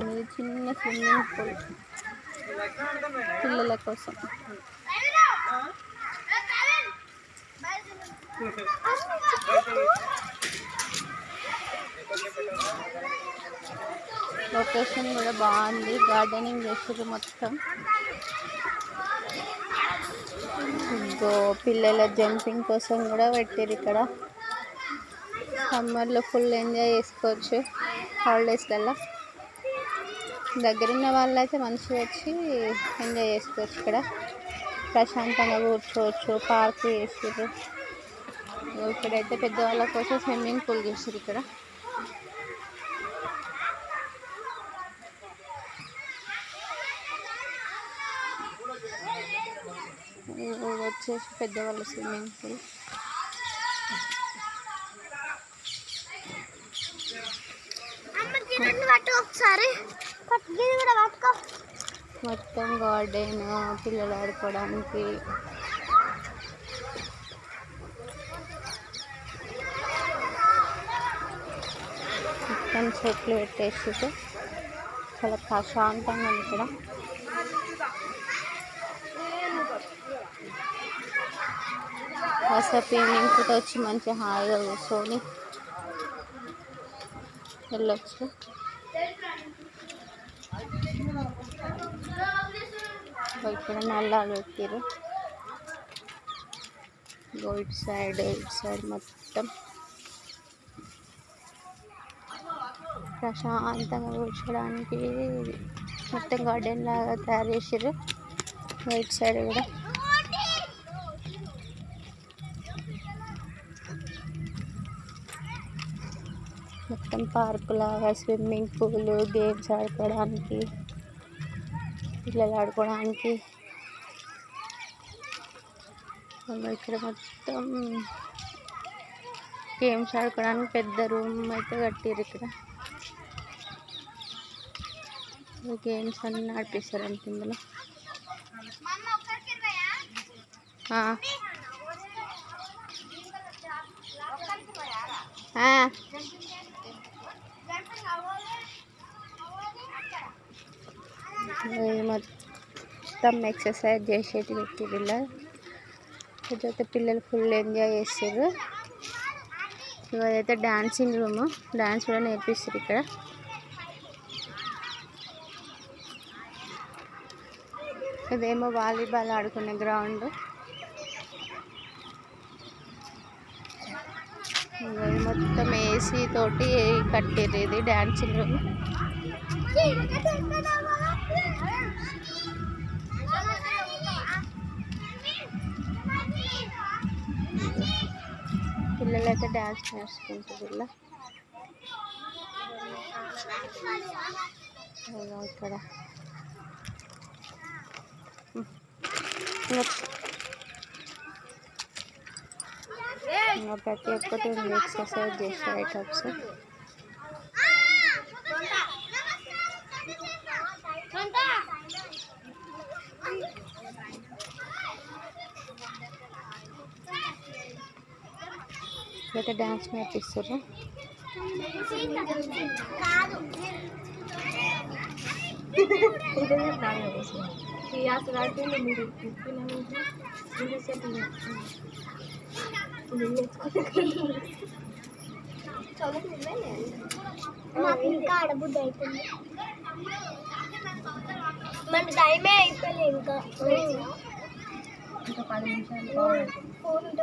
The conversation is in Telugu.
ఇది చిన్న స్విమ్మింగ్ పూల్. పిల్లల కోసం. లొకేషన్ కూడా బాగుంది. గార్డెనింగ్ చేసారు మొత్తం. ఇంకో పిల్లల జంపింగ్ కోసం కూడా పెట్టారు ఇక్కడ. సమ్మర్లో ఫుల్ ఎంజాయ్ చేసుకోవచ్చు. హాలిడేస్లలో దగ్గరున్న వాళ్ళు అయితే మంచిగా వచ్చి ఎంజాయ్ చేసుకోవచ్చు ఇక్కడ. ప్రశాంతంగా కూర్చోవచ్చు పార్క్ చేసారు ఇక్కడైతే పెద్దవాళ్ళ కోసం స్విమ్మింగ్ పూల్ చేసారు ఇక్కడ. వచ్చేసి పెద్దవాళ్ళ స్విమ్మింగ్ పూల్ ఒకసారి. మొత్తం గార్డెన్ పిల్లలు ఆడుకోవడానికి. మొత్తం చెట్లు పెట్టేసి చాలా ప్రశాంతంగా ఉంది ఇక్కడ. కాసేపు ఈవినింగ్ పూట వచ్చి మంచిగా హాయిగా కూర్చొని వెళ్ళొచ్చు. ఇక్కడ నల్లాలు పెట్టారు ఇటు సైడ్ ఇటు సైడ్ మొత్తం ప్రశాంతంగా కూర్చోడానికి మొత్తం గార్డెన్ లాగా తయారు చేసారు ఇటు సైడ్ కూడా మొత్తం పార్కు లాగా స్విమ్మింగ్ పూల్ గేమ్స్ ఆడుకోవడానికి పిల్లలు ఆడుకోవడానికి. ఇక్కడ మొత్తం గేమ్స్ ఆడుకోవడానికి పెద్ద రూమ్ అయితే కట్టారు ఇక్కడ. గేమ్స్ అన్నీ ఆడిపిస్తారు అంత ఇందులో. ఆ. ఆ. ఇది మొత్తం ఎక్సర్సైజ్ చేసేది పెట్టిరు ఇలా ఇదైతే పిల్లలు ఫుల్ ఎంజాయ్ చేస్తారు ఇదైతే డాన్సింగ్ రూమ్. డాన్స్ కూడా నేర్పిస్తారు ఇక్కడ. ఇదేమో వాలీబాల్ ఆడుకునే గ్రౌండ్. మొత్తం ఏసీ తోటి కట్టేది డాన్సింగ్ రూమ్. పిల్లలైతే డ్యాన్స్ నేర్చుకుంటారు ఇలా. ఇక్కడ? ఇంకా ప్రతి ఒక్కటి ఎక్సర్సైజ్ చేసే ఐటమ్స్. అయితే డ్యాన్స్ నేర్పిస్తారు ఇంకా ఆడబుద్ధి అవుతుంది మన టైమే అయిపోయింది ఇంకా ఇంకా పది నిమిషాలు. ఫోన్ ఉంటే